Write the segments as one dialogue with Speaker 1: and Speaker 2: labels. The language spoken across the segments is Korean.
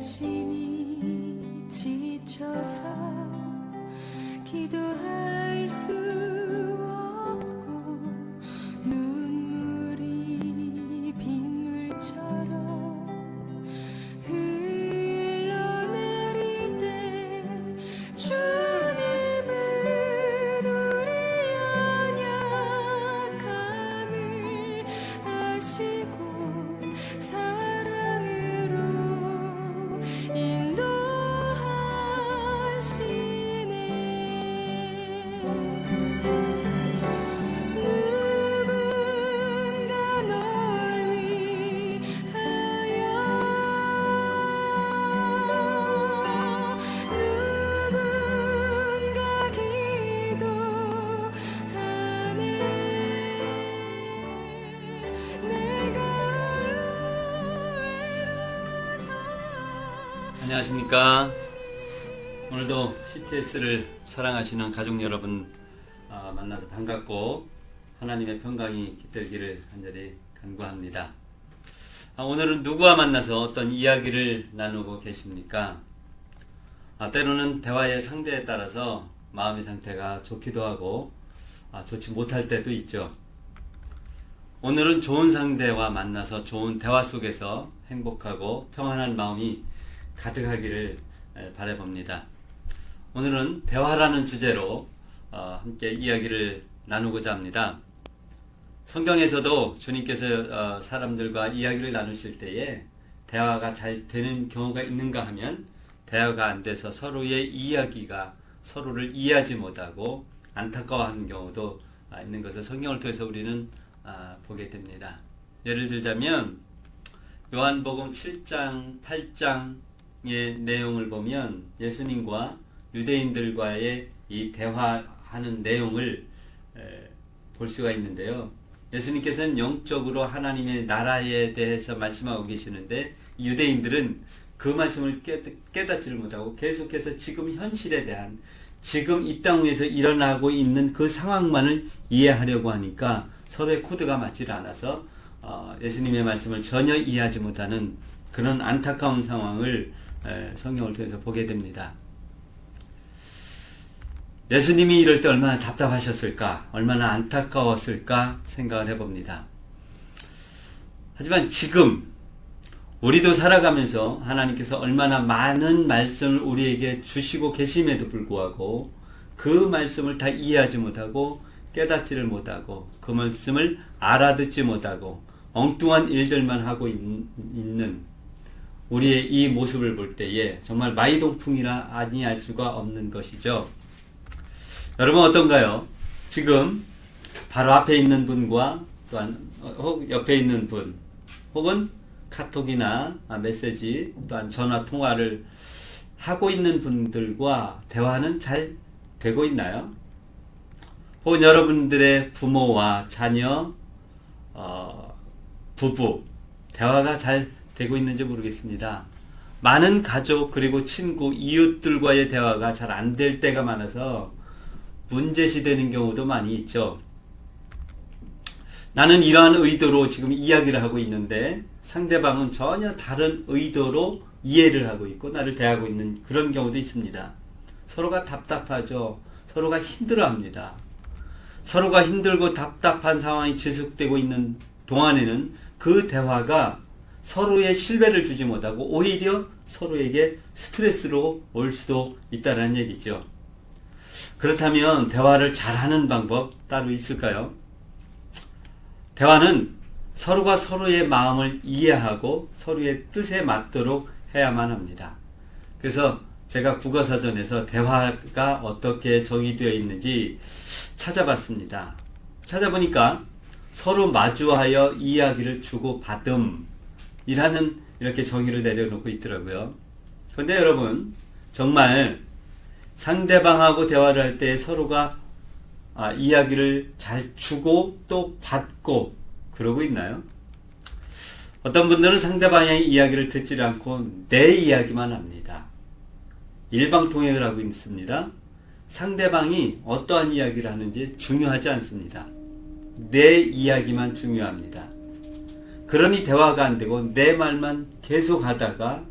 Speaker 1: 당신
Speaker 2: 안녕하십니까. 오늘도 CTS를 사랑하시는 가족 여러분 아, 만나서 반갑고 하나님의 평강이 깃들기를 간절히 간구합니다. 아, 오늘은 누구와 만나서 어떤 이야기를 나누고 계십니까? 아, 때로는 대화의 상대에 따라서 마음의 상태가 좋기도 하고 아, 좋지 못할 때도 있죠. 오늘은 좋은 상대와 만나서 좋은 대화 속에서 행복하고 평안한 마음이 가득하기를 에, 바라봅니다. 오늘은 대화라는 주제로 어, 함께 이야기를 나누고자 합니다. 성경에서도 주님께서 어, 사람들과 이야기를 나누실 때에 대화가 잘 되는 경우가 있는가 하면 대화가 안 돼서 서로의 이야기가 서로를 이해하지 못하고 안타까워하는 경우도 아, 있는 것을 성경을 통해서 우리는 아, 보게 됩니다. 예를 들자면 요한복음 7장, 8장 의 내용을 보면 예수님과 유대인들과의 이 대화하는 내용을 에, 볼 수가 있는데요. 예수님께서는 영적으로 하나님의 나라에 대해서 말씀하고 계시는데 유대인들은 그 말씀을 깨, 깨닫지를 못하고 계속해서 지금 현실에 대한 지금 이 땅 위에서 일어나고 있는 그 상황만을 이해하려고 하니까 서로의 코드가 맞지 않아서 어, 예수님의 말씀을 전혀 이해하지 못하는 그런 안타까운 상황을 에, 성경을 통해서 보게 됩니다. 예수님이 이럴 때 얼마나 답답하셨을까, 얼마나 안타까웠을까 생각을 해봅니다. 하지만 지금 우리도 살아가면서 하나님께서 얼마나 많은 말씀을 우리에게 주시고 계심에도 불구하고 그 말씀을 다 이해하지 못하고 깨닫지를 못하고 그 말씀을 알아듣지 못하고 엉뚱한 일들만 하고 있, 는 우리의 이 모습을 볼 때에 정말 마이동풍이라 아니할 수가 없는 것이죠. 여러분 어떤가요? 지금 바로 앞에 있는 분과 또한 어, 혹 옆에 있는 분 혹은 카톡이나 아, 메시지 또한 전화 통화를 하고 있는 분들과 대화는 잘 되고 있나요? 혹은 여러분들의 부모와 자녀, 어, 부부 대화가 잘 되고 있는지 모르겠습니다. 많은 가족 그리고 친구 이웃들과의 대화가 잘 안 될 때가 많아서 문제시 되는 경우도 많이 있죠. 나는 이러한 의도로 지금 이야기를 하고 있는데 상대방은 전혀 다른 의도로 이해를 하고 있고 나를 대하고 있는 그런 경우도 있습니다. 서로가 답답하죠. 서로가 힘들어합니다. 서로가 힘들고 답답한 상황이 지속되고 있는 동안에는 그 대화가 서로의 신뢰를 주지 못하고 오히려 서로에게 스트레스로 올 수도 있다는 얘기죠. 그렇다면 대화를 잘하는 방법 따로 있을까요? 대화는 서로가 서로의 마음을 이해하고 서로의 뜻에 맞도록 해야만 합니다. 그래서 제가 국어사전에서 대화가 어떻게 정의되어 있는지 찾아봤습니다. 찾아보니까 서로 마주하여 이야기를 주고 받음 이라는 이렇게 정의를 내려놓고 있더라고요. 근데 여러분, 정말 상대방하고 대화를 할 때 서로가 아, 이야기를 잘 주고 또 받고 그러고 있나요? 어떤 분들은 상대방의 이야기를 듣지 않고 내 이야기만 합니다. 일방통행을 하고 있습니다. 상대방이 어떠한 이야기를 하는지 중요하지 않습니다. 내 이야기만 중요합니다. 그러니 대화가 안 되고 내 말만 계속 하다가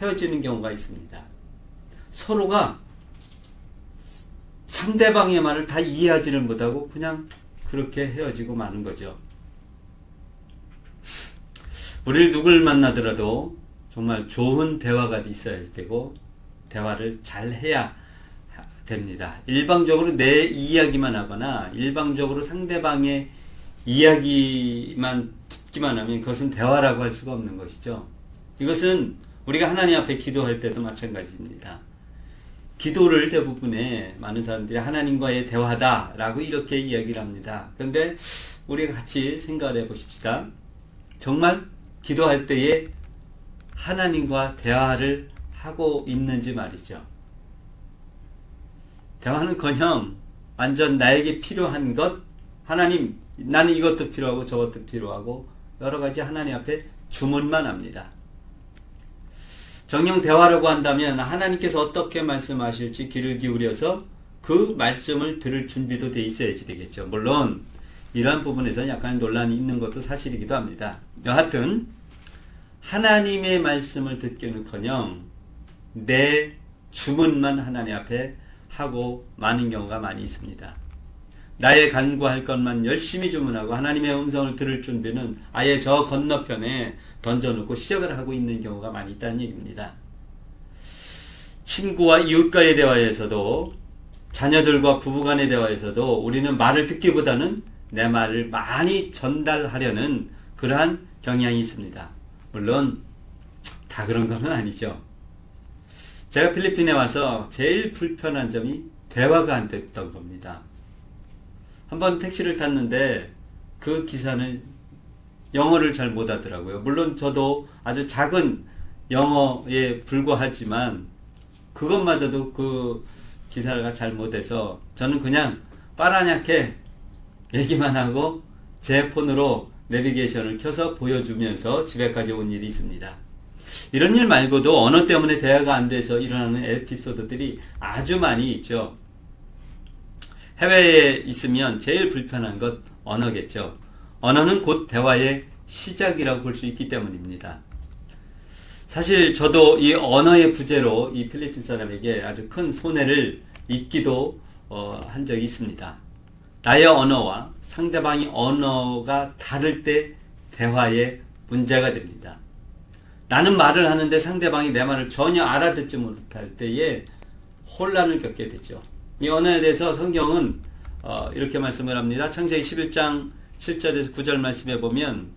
Speaker 2: 헤어지는 경우가 있습니다. 서로가 상대방의 말을 다 이해하지를 못하고 그냥 그렇게 헤어지고 마는 거죠. 우리를 누굴 만나더라도 정말 좋은 대화가 있어야 되고 대화를 잘 해야 됩니다. 일방적으로 내 이야기만 하거나 일방적으로 상대방의 이야기만 듣기만 하면 그것은 대화라고 할 수가 없는 것이죠. 이것은 우리가 하나님 앞에 기도할 때도 마찬가지입니다. 기도를 대부분의 많은 사람들이 하나님과의 대화다라고 이렇게 이야기를 합니다. 그런데 우리가 같이 생각을 해 보십시다. 정말 기도할 때에 하나님과 대화를 하고 있는지 말이죠. 대화는 커녕 완전 나에게 필요한 것, 하나님, 나는 이것도 필요하고 저것도 필요하고 여러 가지 하나님 앞에 주문만 합니다. 정령 대화라고 한다면 하나님께서 어떻게 말씀하실지 귀를 기울여서 그 말씀을 들을 준비도 돼 있어야지 되겠죠. 물론 이러한 부분에서 약간 논란이 있는 것도 사실이기도 합니다. 여하튼 하나님의 말씀을 듣기는커녕 내 주문만 하나님 앞에 하고 많은 경우가 많이 있습니다. 나의 간구할 것만 열심히 주문하고 하나님의 음성을 들을 준비는 아예 저 건너편에 던져놓고 시작을 하고 있는 경우가 많이 있다는 얘기입니다. 친구와 이웃과의 대화에서도 자녀들과 부부간의 대화에서도 우리는 말을 듣기보다는 내 말을 많이 전달하려는 그러한 경향이 있습니다. 물론 다 그런 건 아니죠. 제가 필리핀에 와서 제일 불편한 점이 대화가 안 됐던 겁니다. 한번 택시를 탔는데 그 기사는 영어를 잘 못하더라고요. 물론 저도 아주 작은 영어에 불과하지만 그것마저도 그 기사가 잘 못해서 저는 그냥 빠라냐게 얘기만 하고 제 폰으로 내비게이션을 켜서 보여주면서 집에까지 온 일이 있습니다. 이런 일 말고도 언어 때문에 대화가 안 돼서 일어나는 에피소드들이 아주 많이 있죠. 해외에 있으면 제일 불편한 것 언어겠죠. 언어는 곧 대화의 시작이라고 볼 수 있기 때문입니다. 사실 저도 이 언어의 부재로 이 필리핀 사람에게 아주 큰 손해를 입기도 어, 한 적이 있습니다. 나의 언어와 상대방의 언어가 다를 때 대화에 문제가 됩니다. 나는 말을 하는데 상대방이 내 말을 전혀 알아듣지 못할 때에 혼란을 겪게 되죠. 이 언어에 대해서 성경은 어, 이렇게 말씀을 합니다. 창세기 11장 7절에서 9절 말씀에 보면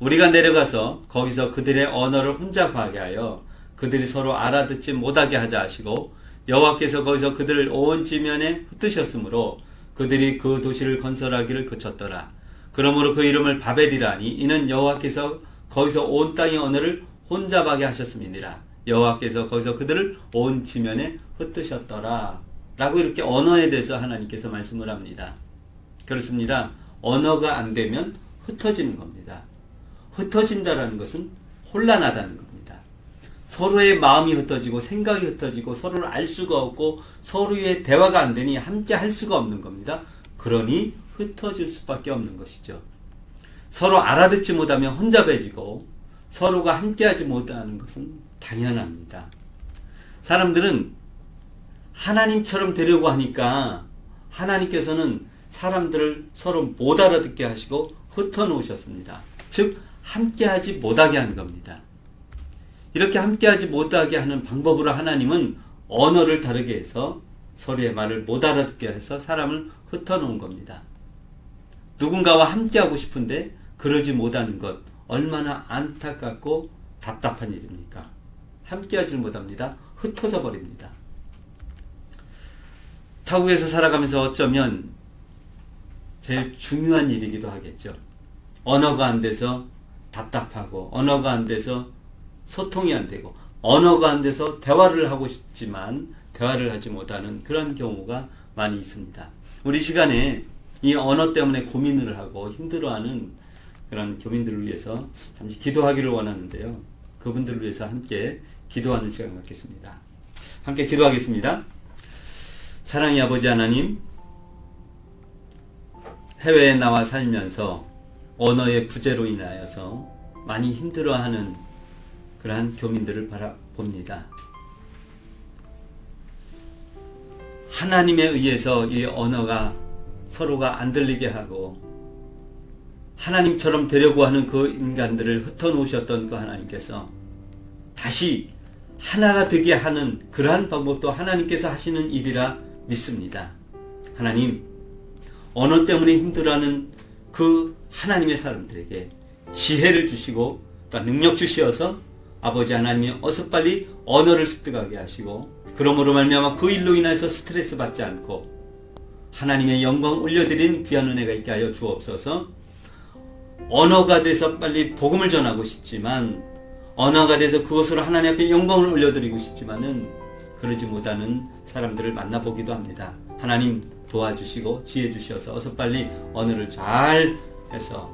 Speaker 2: 우리가 내려가서 거기서 그들의 언어를 혼자 파게 하여 그들이 서로 알아듣지 못하게 하자 하시고 여호와께서 거기서 그들을 온 지면에 흩으셨으므로 그들이 그 도시를 건설하기를 그쳤더라. 그러므로 그 이름을 바벨이라니 이는 여호와께서 거기서 온 땅의 언어를 혼잡하게 하셨음이니라. 여호와께서 거기서 그들을 온 지면에 흩으셨더라. 라고 이렇게 언어에 대해서 하나님께서 말씀을 합니다. 그렇습니다. 언어가 안 되면 흩어지는 겁니다. 흩어진다라는 것은 혼란하다는 겁니다. 서로의 마음이 흩어지고 생각이 흩어지고 서로를 알 수가 없고 서로의 대화가 안 되니 함께 할 수가 없는 겁니다. 그러니 흩어질 수밖에 없는 것이죠. 서로 알아듣지 못하면 혼잡해지고 서로가 함께하지 못하는 것은 당연합니다. 사람들은 하나님처럼 되려고 하니까 하나님께서는 사람들을 서로 못 알아듣게 하시고 흩어 놓으셨습니다. 즉 함께하지 못하게 하는 겁니다. 이렇게 함께하지 못하게 하는 방법으로 하나님은 언어를 다르게 해서 서로의 말을 못 알아듣게 해서 사람을 흩어 놓은 겁니다. 누군가와 함께하고 싶은데 그러지 못하는 것 얼마나 안타깝고 답답한 일입니까? 함께하지 못합니다. 흩어져 버립니다. 타국에서 살아가면서 어쩌면 제일 중요한 일이기도 하겠죠. 언어가 안 돼서 답답하고 언어가 안 돼서 소통이 안 되고 언어가 안 돼서 대화를 하고 싶지만 대화를 하지 못하는 그런 경우가 많이 있습니다. 우리 시간에 이 언어 때문에 고민을 하고 힘들어하는 그런 교민들을 위해서 잠시 기도하기를 원하는데요. 그분들을 위해서 함께 기도하는 시간 갖겠습니다. 함께 기도하겠습니다. 사랑의 아버지 하나님, 해외에 나와 살면서 언어의 부재로 인하여서 많이 힘들어하는 그러한 교민들을 바라봅니다. 하나님에 의해서 이 언어가 서로가 안 들리게 하고 하나님처럼 되려고 하는 그 인간들을 흩어놓으셨던 그 하나님께서 다시 하나가 되게 하는 그러한 방법도 하나님께서 하시는 일이라 믿습니다. 하나님, 언어 때문에 힘들어하는 그 하나님의 사람들에게 지혜를 주시고 또 능력 주시어서 아버지 하나님이 어서 빨리 언어를 습득하게 하시고 그러므로 말미암아 그 일로 인해서 스트레스 받지 않고 하나님의 영광 올려드린 귀한 은혜가 있게 하여 주옵소서. 언어가 돼서 빨리 복음을 전하고 싶지만 언어가 돼서 그것으로 하나님 앞에 영광을 올려드리고 싶지만은 그러지 못하는 사람들을 만나보기도 합니다. 하나님 도와주시고 지혜 주셔서 어서 빨리 언어를 잘 해서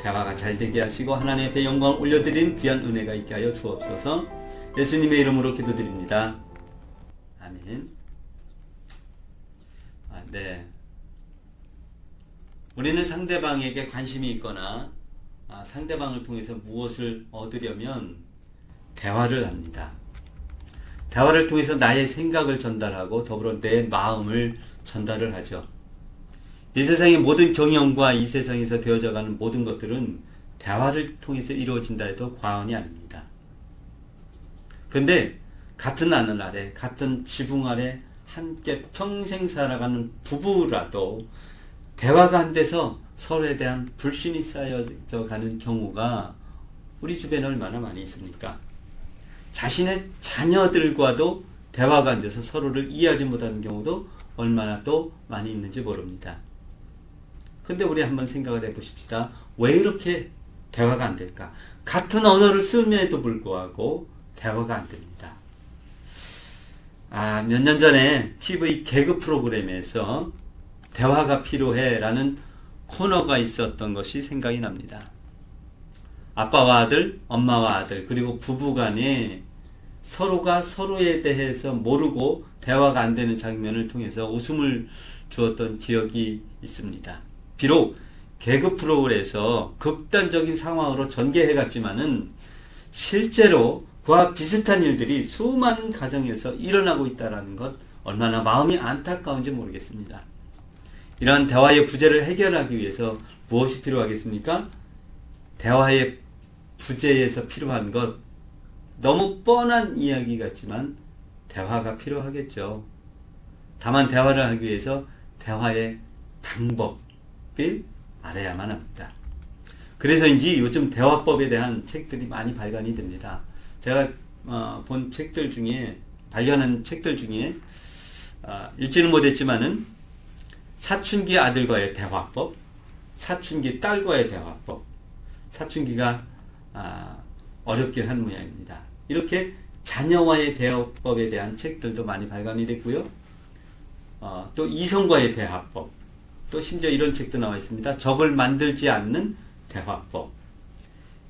Speaker 2: 대화가 잘 되게 하시고 하나님 앞에 영광을 올려드린 귀한 은혜가 있게 하여 주옵소서. 예수님의 이름으로 기도드립니다. 아멘. 아, 네. 우리는 상대방에게 관심이 있거나 아, 상대방을 통해서 무엇을 얻으려면 대화를 합니다. 대화를 통해서 나의 생각을 전달하고 더불어 내 마음을 전달을 하죠. 이 세상의 모든 경영과 이 세상에서 되어져가는 모든 것들은 대화를 통해서 이루어진다 해도 과언이 아닙니다. 근데 같은 하늘 아래, 같은 지붕 아래 함께 평생 살아가는 부부라도 대화가 안 돼서 서로에 대한 불신이 쌓여져 가는 경우가 우리 주변에 얼마나 많이 있습니까? 자신의 자녀들과도 대화가 안 돼서 서로를 이해하지 못하는 경우도 얼마나 또 많이 있는지 모릅니다. 근데 우리 한번 생각을 해 보십시다. 왜 이렇게 대화가 안 될까? 같은 언어를 쓰면에도 불구하고 대화가 안 됩니다. 아, 몇 년 전에 TV 개그 프로그램에서 대화가 필요해 라는 코너가 있었던 것이 생각이 납니다. 아빠와 아들, 엄마와 아들, 그리고 부부 간에 서로가 서로에 대해서 모르고 대화가 안 되는 장면을 통해서 웃음을 주었던 기억이 있습니다. 비록 개그 프로그램에서 극단적인 상황으로 전개해 갔지만은 실제로 그와 비슷한 일들이 수많은 가정에서 일어나고 있다는 것 얼마나 마음이 안타까운지 모르겠습니다. 이러한 대화의 부재를 해결하기 위해서 무엇이 필요하겠습니까? 대화의 부재에서 필요한 것 너무 뻔한 이야기 같지만 대화가 필요하겠죠. 다만 대화를 하기 위해서 대화의 방법을 알아야만 합니다. 그래서인지 요즘 대화법에 대한 책들이 많이 발간이 됩니다. 제가 어, 본 책들 중에 발견한 책들 중에 어, 읽지는 못했지만은 사춘기 아들과의 대화법, 사춘기 딸과의 대화법, 사춘기가 아, 어렵게 한 모양입니다. 이렇게 자녀와의 대화법에 대한 책들도 많이 발간이 됐고요. 어, 또 이성과의 대화법, 또 심지어 이런 책도 나와 있습니다. 적을 만들지 않는 대화법.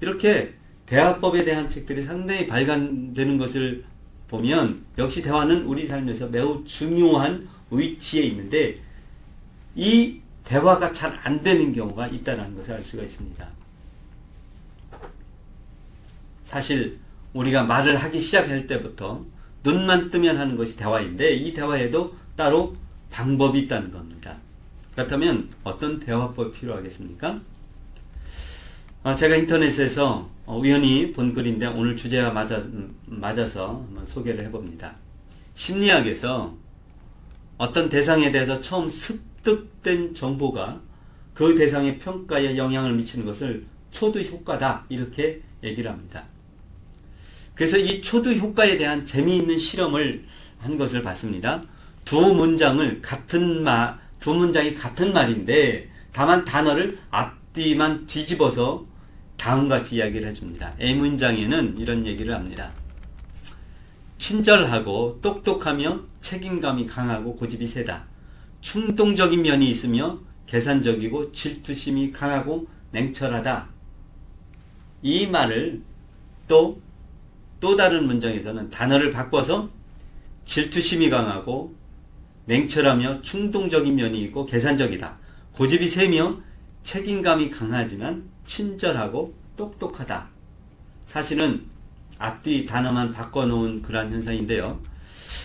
Speaker 2: 이렇게 대화법에 대한 책들이 상당히 발간되는 것을 보면 역시 대화는 우리 삶에서 매우 중요한 위치에 있는데 이 대화가 잘 안 되는 경우가 있다는 것을 알 수가 있습니다. 사실 우리가 말을 하기 시작할 때부터 눈만 뜨면 하는 것이 대화인데 이 대화에도 따로 방법이 있다는 겁니다. 그렇다면 어떤 대화법이 필요하겠습니까? 아, 제가 인터넷에서 어, 우연히 본 글인데 오늘 주제와 맞아, 맞아서 소개를 해봅니다. 심리학에서 어떤 대상에 대해서 처음 습득된 정보가 그 대상의 평가에 영향을 미치는 것을 초두 효과다 이렇게 얘기를 합니다. 그래서 이 초두 효과에 대한 재미있는 실험을 한 것을 봤습니다. 두 문장을 같은 말, 두 문장이 같은 말인데 다만 단어를 앞뒤만 뒤집어서 다음과 같이 이야기를 해줍니다. A 문장에는 이런 얘기를 합니다. 친절하고 똑똑하며 책임감이 강하고 고집이 세다. 충동적인 면이 있으며 계산적이고 질투심이 강하고 냉철하다. 이 말을 또, 또 다른 문장에서는 단어를 바꿔서 질투심이 강하고 냉철하며 충동적인 면이 있고 계산적이다. 고집이 세며 책임감이 강하지만 친절하고 똑똑하다. 사실은 앞뒤 단어만 바꿔놓은 그러한 현상인데요.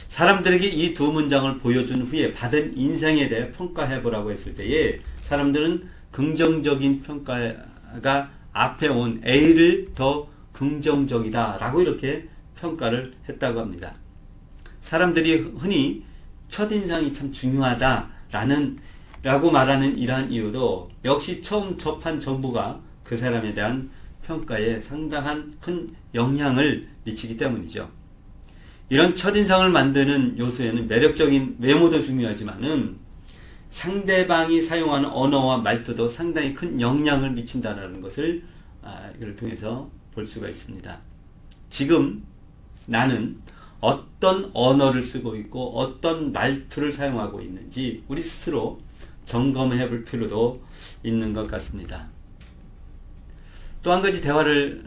Speaker 2: 사람들에게 이 두 문장을 보여준 후에 받은 인생에 대해 평가해보라고 했을 때에 사람들은 긍정적인 평가가 앞에 온 A를 더 긍정적이다라고 이렇게 평가를 했다고 합니다. 사람들이 흔히 첫인상이 참 중요하다라는 라고 말하는 이러한 이유도 역시 처음 접한 정보가 그 사람에 대한 평가에 상당한 큰 영향을 미치기 때문이죠. 이런 첫인상을 만드는 요소에는 매력적인 외모도 중요하지만은 상대방이 사용하는 언어와 말투도 상당히 큰 영향을 미친다는 것을 아, 이걸 통해서 볼 수가 있습니다. 지금 나는 어떤 언어를 쓰고 있고 어떤 말투를 사용하고 있는지 우리 스스로 점검해 볼 필요도 있는 것 같습니다. 또 한 가지 대화를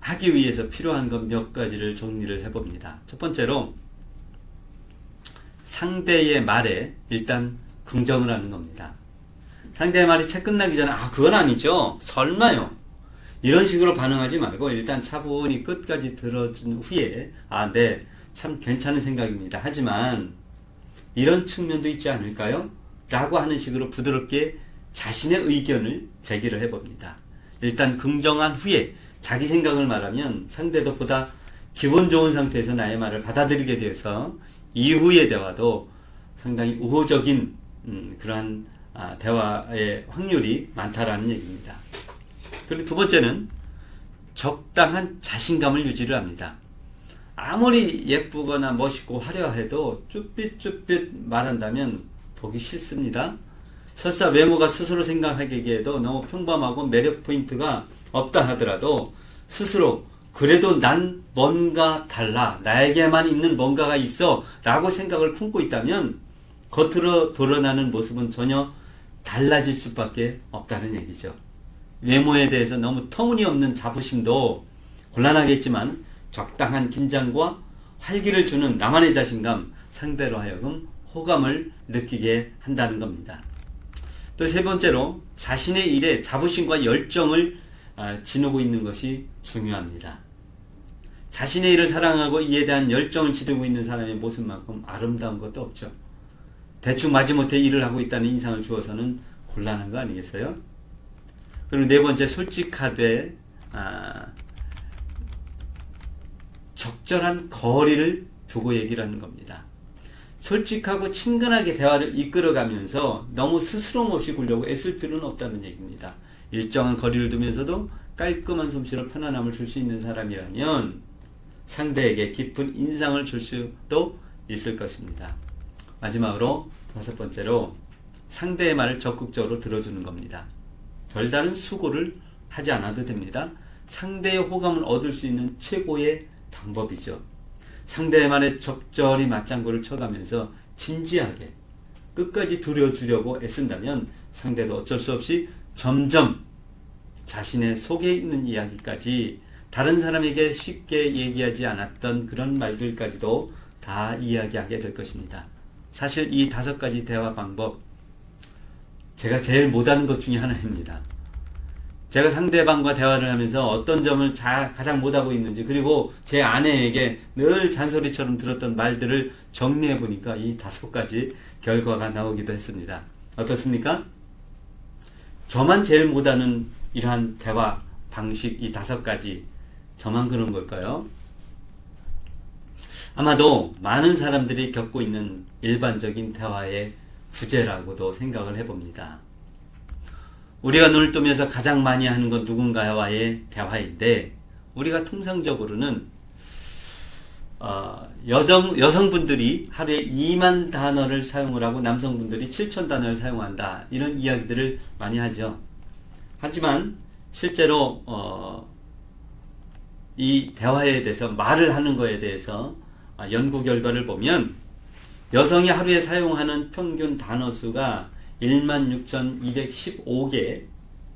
Speaker 2: 하기 위해서 필요한 것 몇 가지를 정리를 해 봅니다. 첫 번째로 상대의 말에 일단 긍정을 하는 겁니다. 상대의 말이 채 끝나기 전에 아 그건 아니죠. 설마요. 이런 식으로 반응하지 말고 일단 차분히 끝까지 들어준 후에 아 네. 참 괜찮은 생각입니다. 하지만 이런 측면도 있지 않을까요? 라고 하는 식으로 부드럽게 자신의 의견을 제기를 해봅니다. 일단 긍정한 후에 자기 생각을 말하면 상대도 보다 기분 좋은 상태에서 나의 말을 받아들이게 되어서 이후의 대화도 상당히 우호적인 음, 그러한 아, 대화의 확률이 많다라는 얘기입니다. 그리고 두 번째는 적당한 자신감을 유지를 합니다. 아무리 예쁘거나 멋있고 화려해도 쭈삣쭈삣 말한다면 보기 싫습니다. 설사 외모가 스스로 생각하기에도 너무 평범하고 매력 포인트가 없다 하더라도 스스로 그래도 난 뭔가 달라 나에게만 있는 뭔가가 있어 라고 생각을 품고 있다면 겉으로 드러나는 모습은 전혀 달라질 수밖에 없다는 얘기죠. 외모에 대해서 너무 터무니없는 자부심도 곤란하겠지만 적당한 긴장과 활기를 주는 나만의 자신감 상대로 하여금 호감을 느끼게 한다는 겁니다. 또 세 번째로 자신의 일에 자부심과 열정을 아, 지니고 있는 것이 중요합니다. 자신의 일을 사랑하고 이에 대한 열정을 지니고 있는 사람의 모습만큼 아름다운 것도 없죠. 대충 마지못해 일을 하고 있다는 인상을 주어서는 곤란한 거 아니겠어요? 그리고 네 번째 솔직하되 아, 적절한 거리를 두고 얘기를 하는 겁니다. 솔직하고 친근하게 대화를 이끌어가면서 너무 스스럼 없이 굴려고 애쓸 필요는 없다는 얘기입니다. 일정한 거리를 두면서도 깔끔한 솜씨로 편안함을 줄 수 있는 사람이라면 상대에게 깊은 인상을 줄 수도 있을 것입니다. 마지막으로 다섯 번째로 상대의 말을 적극적으로 들어주는 겁니다. 별다른 수고를 하지 않아도 됩니다. 상대의 호감을 얻을 수 있는 최고의 방법이죠. 말에 적절히 맞장구를 쳐가면서 진지하게 끝까지 들여주려고 애쓴다면 상대도 어쩔 수 없이 점점 자신의 속에 있는 이야기까지 다른 사람에게 쉽게 얘기하지 않았던 그런 말들까지도 다 이야기하게 될 것입니다. 사실 이 다섯 가지 대화 방법, 제가 제일 못하는 것 중에 하나입니다. 제가 상대방과 대화를 하면서 어떤 점을 자, 가장 못하고 있는지 그리고 제 아내에게 늘 잔소리처럼 들었던 말들을 정리해 보니까 이 다섯 가지 결과가 나오기도 했습니다. 어떻습니까? 저만 제일 못하는 이러한 대화 방식 이 다섯 가지 저만 그런 걸까요? 아마도 많은 사람들이 겪고 있는 일반적인 대화의 부재라고도 생각을 해봅니다. 우리가 눈을 뜨면서 가장 많이 하는 건 누군가와의 대화인데 우리가 통상적으로는 어, 여성 여성분들이 하루에 2만 단어를 사용을 하고 남성분들이 7천 단어를 사용한다 이런 이야기들을 많이 하죠. 하지만 실제로 어, 이 대화에 대해서 말을 하는 것에 대해서 아, 연구 결과를 보면 여성이 하루에 사용하는 평균 단어 수가 16,215개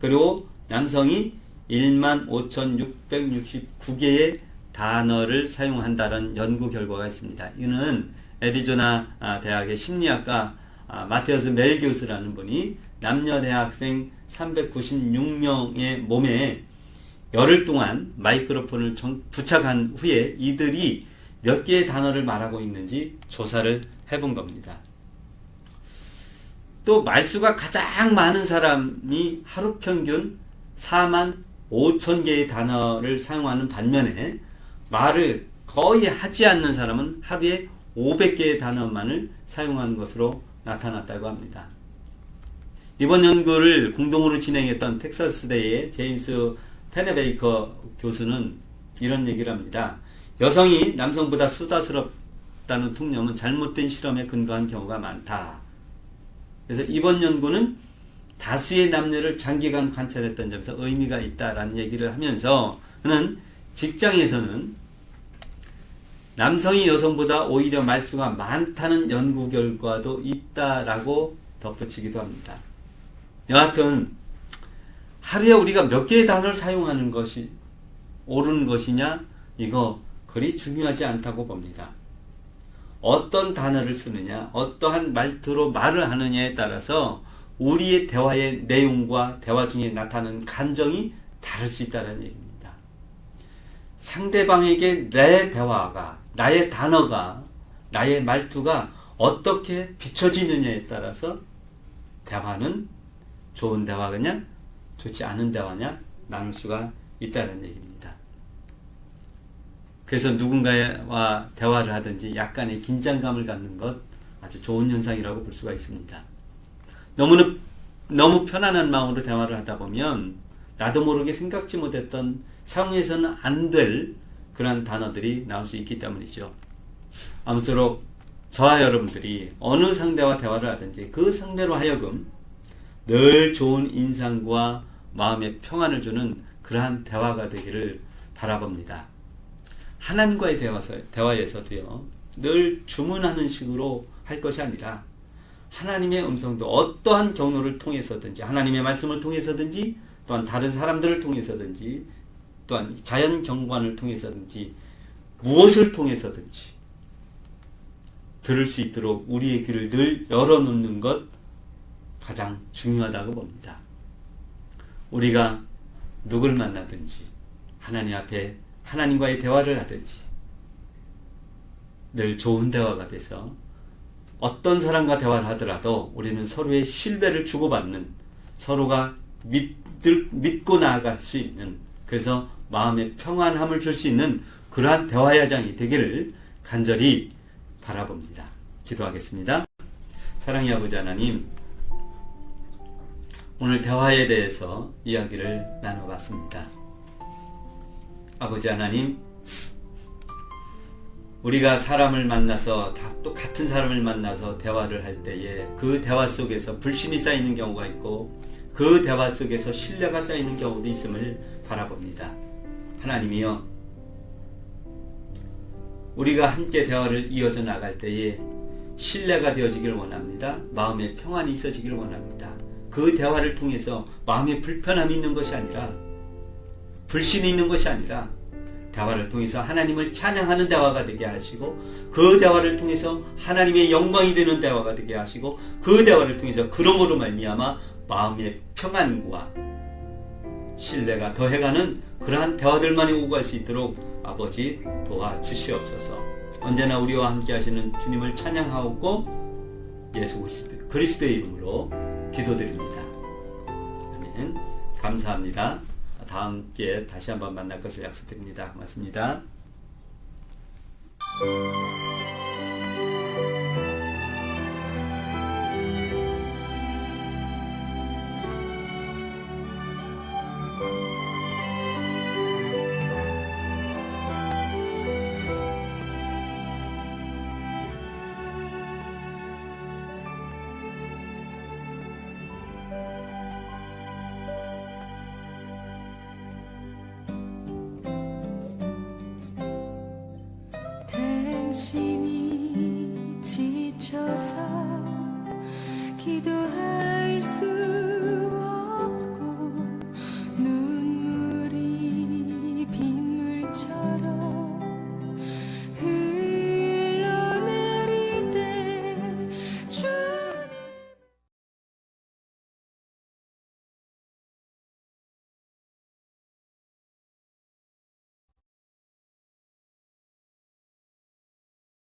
Speaker 2: 그리고 남성이 15,669개의 단어를 사용한다는 연구 결과가 있습니다. 이는 애리조나 아, 대학의 심리학과 아, 마테어스 멜 교수라는 분이 남녀 대학생 396명의 몸에 열흘 동안 마이크로폰을 정- 부착한 후에 이들이 몇 개의 단어를 말하고 있는지 조사를 해본 겁니다. 또 말수가 가장 많은 사람이 하루 평균 4만 5천 개의 단어를 사용하는 반면에 말을 거의 하지 않는 사람은 하루에 500개의 단어만을 사용하는 것으로 나타났다고 합니다. 이번 연구를 공동으로 진행했던 텍사스대의 제임스 페네베이커 교수는 이런 얘기를 합니다. 여성이 남성보다 수다스럽 다는 통념은 잘못된 실험에 근거한 경우가 많다. 그래서 이번 연구는 다수의 남녀를 장기간 관찰했던 점에서 의미가 있다라는 얘기를 하면서 그는 직장에서는 남성이 여성보다 오히려 말수가 많다는 연구 결과도 있다라고 덧붙이기도 합니다. 여하튼 하루에 우리가 몇 개의 단어를 사용하는 것이 옳은 것이냐 이거 그리 중요하지 않다고 봅니다. 어떤 단어를 쓰느냐, 어떠한 말투로 말을 하느냐에 따라서 우리의 대화의 내용과 대화 중에 나타나는 감정이 다를 수 있다는 얘기입니다. 상대방에게 내 대화가, 나의 단어가, 나의 말투가 어떻게 비춰지느냐에 따라서 대화는 좋은 대화냐, 좋지 않은 대화냐 나눌 수가 있다는 얘기입니다. 그래서 누군가와 대화를 하든지 약간의 긴장감을 갖는 것 아주 좋은 현상이라고 볼 수가 있습니다. 너무나 너무 편안한 마음으로 대화를 하다 보면 나도 모르게 생각지 못했던 사용해서는 안 될 그런 단어들이 나올 수 있기 때문이죠. 아무쪼록 저와 여러분들이 어느 상대와 대화를 하든지 그 상대로 하여금 늘 좋은 인상과 마음의 평안을 주는 그러한 대화가 되기를 바라봅니다. 하나님과의 대화서, 대화에서도요, 늘 주문하는 식으로 할 것이 아니라 하나님의 음성도 어떠한 경로를 통해서든지 하나님의 말씀을 통해서든지 또한 다른 사람들을 통해서든지 또한 자연 경관을 통해서든지 무엇을 통해서든지 들을 수 있도록 우리의 귀를 늘 열어놓는 것 가장 중요하다고 봅니다. 우리가 누굴 만나든지 하나님 앞에 하나님과의 대화를 하든지 늘 좋은 대화가 돼서 어떤 사람과 대화를 하더라도 우리는 서로의 신뢰를 주고받는 서로가 믿을, 믿고 나아갈 수 있는 그래서 마음의 평안함을 줄 수 있는 그러한 대화 야장이 되기를 간절히 바라봅니다. 기도하겠습니다. 사랑의 아버지 하나님, 오늘 대화에 대해서 이야기를 나눠봤습니다. 아버지 하나님, 우리가 사람을 만나서 다 똑같은 사람을 만나서 대화를 할 때에 그 대화 속에서 불신이 쌓이는 경우가 있고 그 대화 속에서 신뢰가 쌓이는 경우도 있음을 바라봅니다. 하나님이여, 우리가 함께 대화를 이어져 나갈 때에 신뢰가 되어지길 원합니다. 마음의 평안이 있어지길 원합니다. 그 대화를 통해서 마음의 불편함이 있는 것이 아니라 불신이 있는 것이 아니라 대화를 통해서 하나님을 찬양하는 대화가 되게 하시고 그 대화를 통해서 하나님의 영광이 되는 대화가 되게 하시고 그 대화를 통해서 그러므로 말미암아 마음의 평안과 신뢰가 더해가는 그러한 대화들만이 오고 갈 수 있도록 아버지 도와주시옵소서. 언제나 우리와 함께 하시는 주님을 찬양하옵고 예수 그리스도, 그리스도의 이름으로 기도드립니다. 아멘. 감사합니다. 다음 기회에 다시 한번 만날 것을 약속드립니다. 고맙습니다.